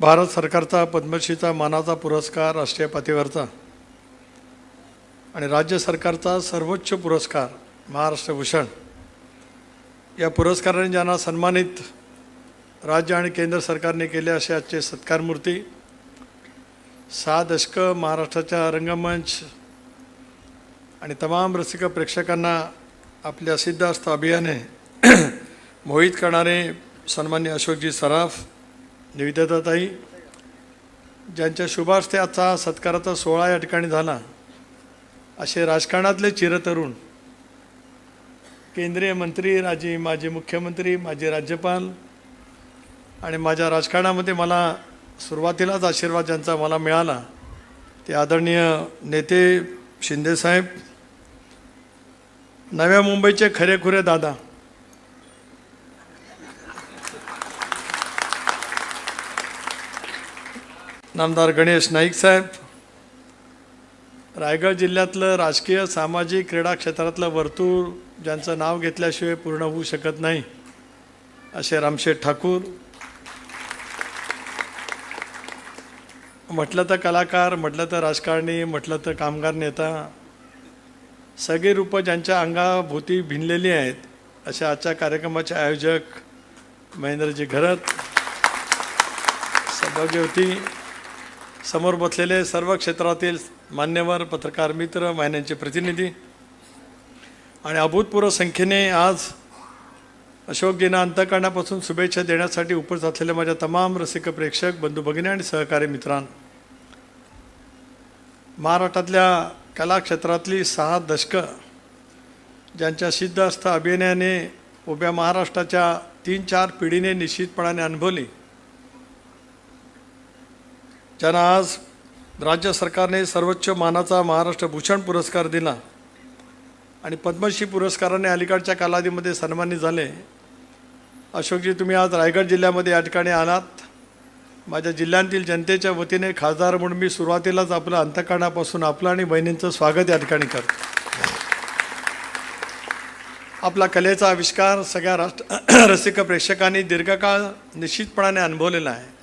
भारत सरकारचा पद्मश्रीचा मानाचा पुरस्कार राष्ट्रीय पातळीवरचा. आणि राज्य सरकारचा सर्वोच्च पुरस्कार महाराष्ट्र भूषण. या पुरस्काराने ज्यांना सन्मानित राज्य आणि केंद्र सरकारने केले असे आजचे सत्कारमूर्ती सहा दशकं महाराष्ट्राच्या रंगमंच आणि तमाम रसिक प्रेक्षकांना आपल्या सिद्धार्थ अभियाने मोहित करणारे सन्मान्य अशोकजी सराफ निविदाताई ज्यांच्या शुभास्ते आजचा सत्काराचा सोहळा या ठिकाणी झाला असे राजकारणातले चिरतरुण केंद्रीय मंत्री राजी माजी मुख्यमंत्री माजी राज्यपाल आणि माझ्या राजकारणामध्ये मला सुरुवातीलाच आशीर्वाद ज्यांचा मला मिळाला ते आदरणीय नेते शिंदेसाहेब नव्या मुंबईचे खरेखुरे दादा नामदार गणेश नाईक साहेब. रायगड जिल्ह्यातलं राजकीय सामाजिक क्रीडा क्षेत्रातलं वर्तुळ ज्यांचं नाव घेतल्याशिवाय पूर्ण होऊ शकत नाही असे रामशेठ ठाकूर. म्हटलं तर कलाकार म्हटलं तर राजकारणी म्हटलं तर कामगार नेता. सगळी रूपं ज्यांच्या अंगाभोवती भिनलेली आहेत अशा आजच्या कार्यक्रमाचे आयोजक महेंद्रजी घरत सौभाग्य होती समोर बसलेले सर्व क्षेत्रातील मान्यवर पत्रकार मित्र महिन्यांचे प्रतिनिधी आणि अभूतपूर्व संख्येने आज अशोकजींना अंतकरणापासून शुभेच्छा देण्यासाठी उपस्थित असलेल्या माझ्या तमाम रसिक प्रेक्षक बंधू भगिनी आणि सहकारी मित्रांनो महाराष्ट्रातल्या कलाक्षेत्रातली सहा दशकं ज्यांच्या सिद्धास्थ अभिनयाने उभ्या महाराष्ट्राच्या तीन चार पिढीने निश्चितपणाने अनुभवली ज्यांना आज राज्य सरकारने सर्वोच्च मानाचा महाराष्ट्र भूषण पुरस्कार दिला आणि पद्मश्री पुरस्काराने अलीकडच्या कालावधीमध्ये सन्मानित झाले अशोकजी तुम्ही आज रायगड जिल्ह्यामध्ये या ठिकाणी आलात. माझ्या जिल्ह्यातील जनतेच्या वतीने खासदार म्हणून मी सुरुवातीलाच आपलं अंतकरणापासून आपलं आणि बहिणींचं स्वागत या ठिकाणी करतो. आपला कलेचा आविष्कार सगळ्या राष्ट्र रसिक प्रेक्षकांनी दीर्घकाळ निश्चितपणाने अनुभवलेला आहे.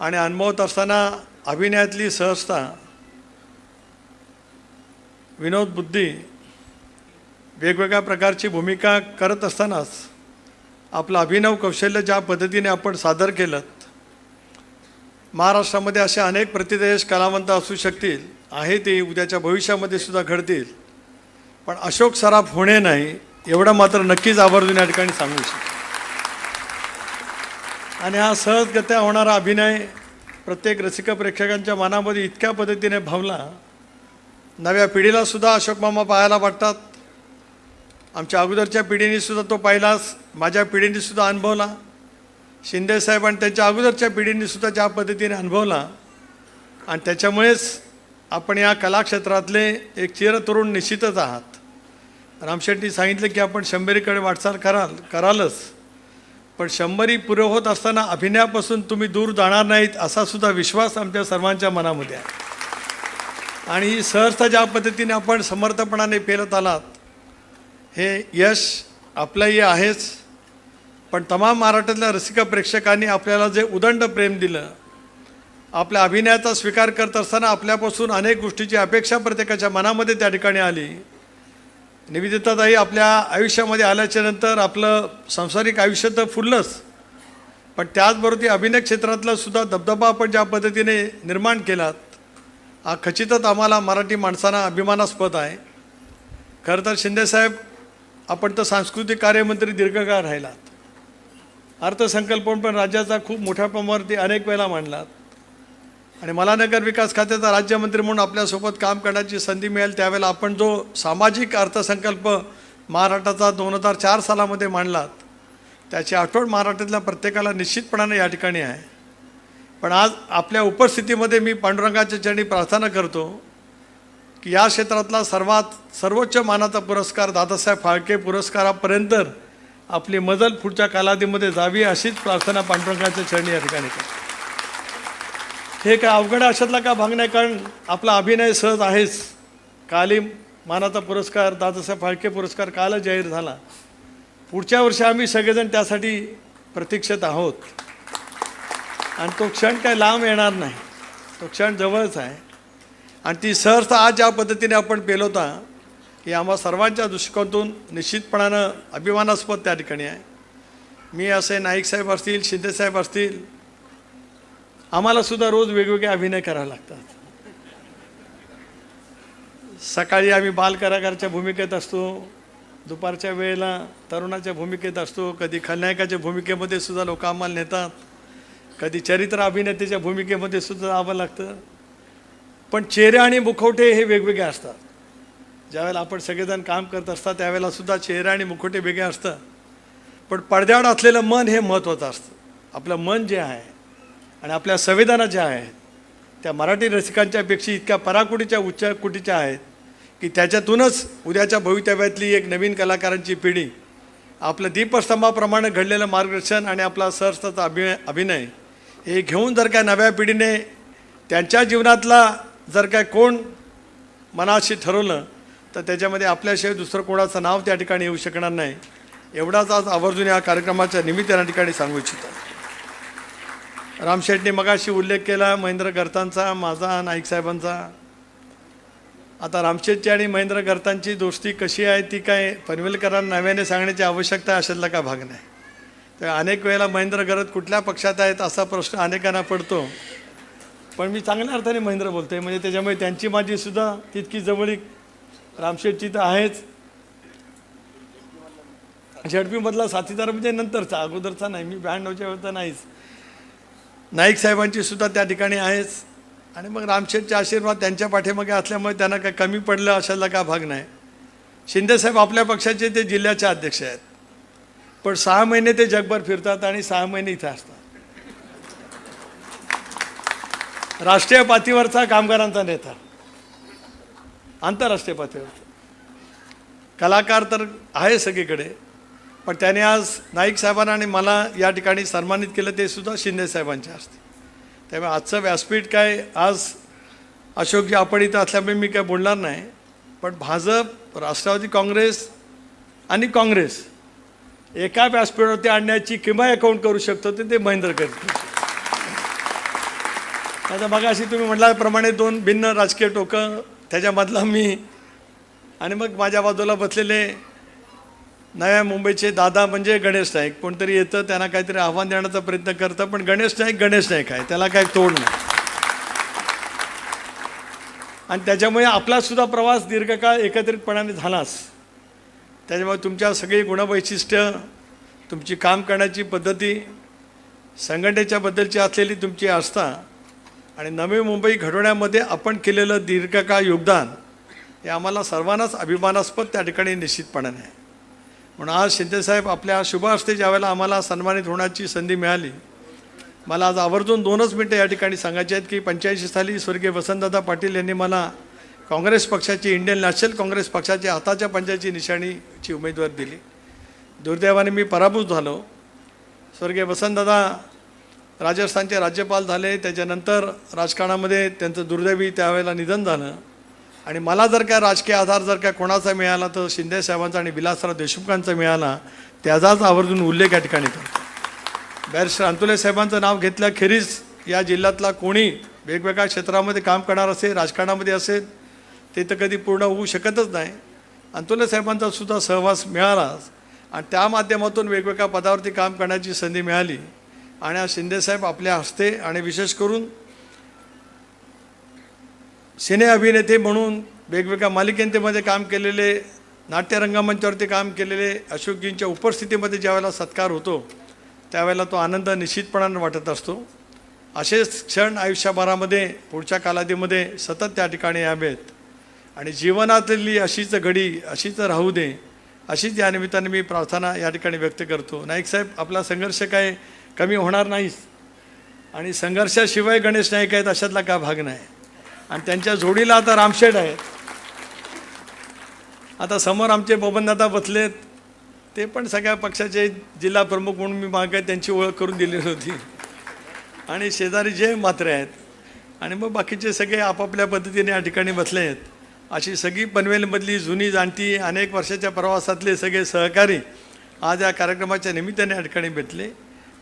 आणि अनुभवत असताना अभिनयातली सहजता विनोद बुद्धी वेगवेगळ्या प्रकारची भूमिका करत असतानाच आपलं अभिनव कौशल्य ज्या पद्धतीने आपण सादर केलं महाराष्ट्रामध्ये असे अनेक प्रतिदेश कलावंत असू शकतील आहे ते उद्याच्या भविष्यामध्ये सुद्धा घडतील. पण अशोक सराफ होणे नाही एवढं मात्र नक्कीच आवर्जून या ठिकाणी सांगू शकतो. आणि हा सहजगत्या होणारा अभिनय प्रत्येक रसिक प्रेक्षकांच्या मनामध्ये इतक्या पद्धतीने भावला. नव्या पिढीलासुद्धा अशोक मामा पाहायला वाटतात. आमच्या अगोदरच्या पिढीनेसुद्धा तो पाहिलाच. माझ्या पिढीनेसुद्धा अनुभवला. शिंदेसाहेब आणि त्यांच्या अगोदरच्या पिढीनेसुद्धा ज्या पद्धतीने अनुभवला. आणि त्याच्यामुळेच आपण या कलाक्षेत्रातले एक चिरतरुण निश्चितच आहात. रामशेट्टी सांगितलं की आपण शंभरीकडे वाटचाल कराल करालच. पण शंभरी पुरं होत असताना अभिनयापासून तुम्ही दूर जाणार नाहीत असा सुद्धा विश्वास आमच्या सर्वांच्या मनामध्ये आहे. आणि ही सहजता ज्या पद्धतीने आपण समर्थपणाने पेलत आलात हे यश आपलंही आहेच. पण तमाम महाराष्ट्रातल्या रसिक प्रेक्षकांनी आपल्याला जे उदंड प्रेम दिलं आपल्या अभिनयाचा स्वीकार करत असताना आपल्यापासून अनेक गोष्टीची अपेक्षा प्रत्येकाच्या मनामध्ये त्या ठिकाणी आली. निवेदिताताई आपल्या आयुष्यामध्ये आल्याच्यानंतर आपलं सांसारिक आयुष्य तर फुललंच. पण त्याचबरोबर अभिनय क्षेत्रातला सुद्धा दबदबा आपण ज्या पद्धतीने निर्माण केलात हा खचितच आम्हाला मराठी माणसांना अभिमानास्पद आहे. खरं तर शिंदेसाहेब आपण तर सांस्कृतिक कार्यमंत्री दीर्घकाळ राहिलात. अर्थसंकल्प पण राज्याचा खूप मोठ्या प्रमाणावरती अनेक वेळेला मांडलात. आणि मला नगर विकास खात्याचा राज्यमंत्री म्हणून आपल्यासोबत काम करण्याची संधी मिळेल त्यावेळेला आपण जो सामाजिक अर्थसंकल्प महाराष्ट्राचा दोन हजार चार सालामध्ये मांडलात त्याची आठवण महाराष्ट्रातल्या प्रत्येकाला निश्चितपणाने या ठिकाणी आहे. पण आज आपल्या उपस्थितीमध्ये मी पांडुरंगाच्या चरणी प्रार्थना करतो की या क्षेत्रातला सर्वात सर्वोच्च मानाचा पुरस्कार दादासाहेब फाळके पुरस्कारापर्यंत आपली मजल पुढच्या कालावधीमध्ये जावी अशीच प्रार्थना पांडुरंगाच्या चरणी या ठिकाणी करतो. हे काय अवघड आहे? अशातला का भाग नाही? कारण आपला अभिनय सहज आहेच. काली मानाचा पुरस्कार दादासाहेब फाळके पुरस्कार कालच जाहीर झाला. पुढच्या वर्षी आम्ही सगळेजण त्यासाठी प्रतीक्षेत आहोत. आणि तो क्षण काय लांब येणार नाही. तो क्षण जवळच आहे. आणि ती सहज आज ज्या पद्धतीने आपण पेलवता की आम्हा सर्वांच्या दृष्टिकोनातून निश्चितपणानं अभिमानास्पद त्या ठिकाणी आहे. मी असे नाईक साहेब असतील शिंदेसाहेब असतील आम्हाला सुद्धा रोज वेगवेगळे अभिनय करावे लागतात. सकाळी आम्ही बालकलाकारच्या भूमिकेत असतो दुपारच्या वेळेला तरुणाच्या भूमिकेत असतो कधी खलनायकाच्या भूमिकेमध्ये सुद्धा लोक आम्हाला नेतात कधी चरित्र अभिनेत्याच्या भूमिकेमध्ये सुद्धा आवं लागतं. पण चेहरे आणि मुखवटे हे वेगवेगळे असतात. ज्यावेळेला आपण सगळेजण काम करत असतात त्यावेळेला सुद्धा चेहरे आणि मुखवटे वेगळे असतं पण पडद्यावर असलेलं मन हे महत्त्वाचं असतं. आपलं मन जे आहे आणि आपल्या संविधाना ज्या आहेत त्या मराठी रसिकांच्यापेक्षा इतक्या पराकुटीच्या उच्च कुटीच्या आहेत की त्याच्यातूनच उद्याच्या भवितव्यातली एक नवीन कलाकारांची पिढी आपलं दीपस्तंभाप्रमाणे घडलेलं मार्गदर्शन आणि आपला सरसचा अभिनय अभिनय हे घेऊन जर काय नव्या पिढीने त्यांच्या जीवनातला जर काय कोण मनाशी ठरवलं तर त्याच्यामध्ये आपल्याशिवाय दुसरं कोणाचं नाव त्या ठिकाणी येऊ शकणार नाही. एवढाच आज आवर्जून या कार्यक्रमाच्या निमित्तानं ठिकाणी सांगू इच्छितो. रामशेटने मगाशी उल्लेख केला महेंद्र गर्तांचा माझा नाईक साहेबांचा. आता रामशेटची आणि महेंद्र गर्तांची दोस्ती कशी आहे ती काय पनवेलकरांना नव्याने सांगण्याची आवश्यकता आहे अशातला का भाग नाही. तर अनेक वेळेला महेंद्र गरत कुठल्या पक्षात आहेत असा प्रश्न अनेकांना पडतो. पण मी चांगल्या अर्थाने महेंद्र बोलतोय म्हणजे त्याच्यामुळे त्यांची माझीसुद्धा तितकी जवळीक रामशेटची तर आहेच. झडपीमधला साथीदार म्हणजे नंतरचा अगोदरचा नाही मी ब्याण्णवच्या वेळचा नाहीच. नाईक साहेबांची सुद्धा त्या ठिकाणी आहेच. आणि मग रामशेठचे आशीर्वाद त्यांच्या पाठीमागे असल्यामुळे त्यांना काय कमी पडलं अशाला का भाग नाही. शिंदेसाहेब आपल्या पक्षाचे ते जिल्ह्याचे अध्यक्ष आहेत. पण सहा महिने ते जगभर फिरतात आणि सहा महिने इथे असतात. राष्ट्रीय पातळीवरचा कामगारांचा नेता. आंतरराष्ट्रीय पातळीवरचा. कलाकार तर आहे सगळीकडे. पण त्याने आज नाईक साहेबांना आणि मला या ठिकाणी सन्मानित केलं ते सुद्धा शिंदे साहेबांच्या असते त्यामुळे आजचं व्यासपीठ काय आज अशोकजी आपण इथं असल्यामुळे मी काय बोलणार नाही पण भाजप राष्ट्रवादी काँग्रेस आणि काँग्रेस एका व्यासपीठावरती आणण्याची किंवा अकाउंट करू शकतो ते ते महेंद्र करतील. आता मग अशी तुम्ही म्हटल्याप्रमाणे दोन भिन्न राजकीय टोकं त्याच्यामधला मी आणि मग माझ्या बाजूला बसलेले नव्या मुंबईचे दादा म्हणजे गणेश नाईक. कोणतरी येतं त्यांना काहीतरी आव्हान देण्याचा प्रयत्न करतं पण गणेश नाईक गणेश नाईक आहे. त्याला काही तोड नाही. आणि त्याच्यामुळे आपलासुद्धा प्रवास दीर्घकाळ एकत्रितपणाने झालाच. त्याच्यामुळे तुमच्या सगळी गुणवैशिष्ट्य तुमची काम करण्याची पद्धती संघटनेच्या बद्दलची असलेली तुमची आस्था आणि नवी मुंबई घडवण्यामध्ये आपण केलेलं दीर्घकाळ योगदान हे आम्हाला सर्वांनाच अभिमानास्पद त्या ठिकाणी निश्चितपणाने आहे. म्हणून आज शिंदेसाहेब आपल्या शुभ हस्ते ज्यावेळेला आम्हाला सन्मानित होण्याची संधी मिळाली मला आज आवर्जून दोनच मिनटं या ठिकाणी सांगायचे आहेत की पंच्याऐंशी साली स्वर्गीय वसंतदादा पाटील यांनी मला काँग्रेस पक्षाची इंडियन नॅशनल काँग्रेस पक्षाची हाताच्या पंजाची निशाणीची उमेदवार दिली. दुर्दैवाने मी पराभूत झालो. स्वर्गीय वसंतदादा राजस्थानचे राज्यपाल झाले त्याच्यानंतर राजकारणामध्ये त्यांचं दुर्दैवी त्यावेळेला निधन झालं. आणि मला जर काय राजकीय आधार जर काय कोणाचा मिळाला तर शिंदे साहेबांचा आणि विलासराव देशमुखांचा मिळाला त्याचाच आवर्जून उल्लेख या ठिकाणी करतो बॅरिस्टर अंतुले साहेबांचं नाव घेतल्याखेरीज या जिल्ह्यातला कोणी वेगवेगळ्या क्षेत्रामध्ये काम करणार असेल राजकारणामध्ये असेल ते तर कधी पूर्ण होऊ शकतच नाही. अंतुले साहेबांचा सुद्धा सहवास मिळालाच आणि त्या माध्यमातून वेगवेगळ्या पदावरती काम करण्याची संधी मिळाली. आणि आज शिंदेसाहेब आपल्या हस्ते आणि विशेष करून सिने अभिनेते म्हणून वेगवेगळ्या मालिकेंतेमध्ये काम केलेले नाट्यरंगमंचावरती काम केलेले अशोकजींच्या उपस्थितीमध्ये ज्यावेळेला सत्कार होतो त्यावेळेला तो आनंद निश्चितपणानं वाटत असतो. असेच क्षण आयुष्यभरामध्ये पुढच्या कालावधीमध्ये सतत त्या ठिकाणी यावेत. आणि जीवनातली अशीच घडी अशीच राहू दे अशीच या निमित्ताने मी प्रार्थना या ठिकाणी व्यक्त करतो. नाईक साहेब आपला संघर्ष काय कमी होणार नाहीच. आणि संघर्षाशिवाय गणेश नाईक आहेत अशातला का भाग नाही. आणि त्यांच्या जोडीला आता रामशेठ आहे. आता समोर आमचे बबनदादा बसलेत. ते पण सगळ्या पक्षाचे जिल्हा प्रमुख म्हणून मी मागे त्यांची ओळख करून दिलेली होती. आणि शेजारी जे मात्र आहेत. आणि मग बाकीचे सगळे आपापल्या पद्धतीने या ठिकाणी बसले आहेत. अशी सगळी पनवेलमधली जुनी जाणती अनेक वर्षाच्या प्रवासातले सगळे सहकारी आज या कार्यक्रमाच्या निमित्ताने या ठिकाणी भेटले.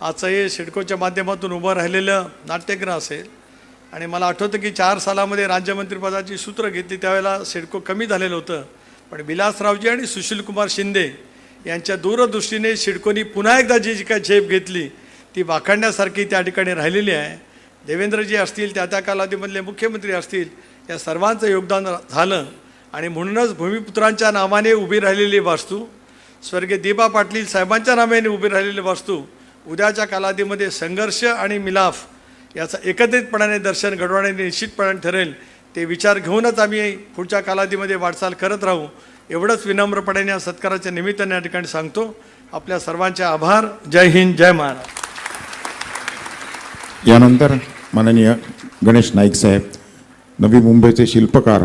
आजचं हे सिडकोच्या माध्यमातून उभं राहिलेलं नाट्यग्रह असेल आणि मला आठवतं की चार सालामध्ये राज्यमंत्रीपदाची सूत्र घेतली त्यावेळेला सिडको कमी झालेलं होतं. पण विलासरावजी आणि सुशीलकुमार शिंदे यांच्या दूरदृष्टीने सिडकोनी पुन्हा एकदा जी जी काय झेप घेतली ती वाखाणण्यासारखी त्या ठिकाणी राहिलेली आहे. देवेंद्रजी असतील त्या त्या कालावधीमधले मुख्यमंत्री असतील या सर्वांचं योगदान झालं आणि म्हणूनच भूमिपुत्रांच्या नावाने उभी राहिलेली वास्तू स्वर्गीय दीपा पाटील साहेबांच्या नावाने उभी राहिलेली वास्तू उद्याच्या कालावधीमध्ये संघर्ष आणि मिलाफ याचा एकत्रितपणाने दर्शन घडवणे निश्चितपणाने ठरेल ते विचार घेऊनच आम्ही पुढच्या कालावधीमध्ये वाटचाल करत राहू. एवढंच विनम्रपणे या सत्काराच्या निमित्ताने या ठिकाणी सांगतो. आपल्या सर्वांचे आभार. जय हिंद जय महाराज. यानंतर माननीय गणेश नाईक साहेब नवी मुंबईचे शिल्पकार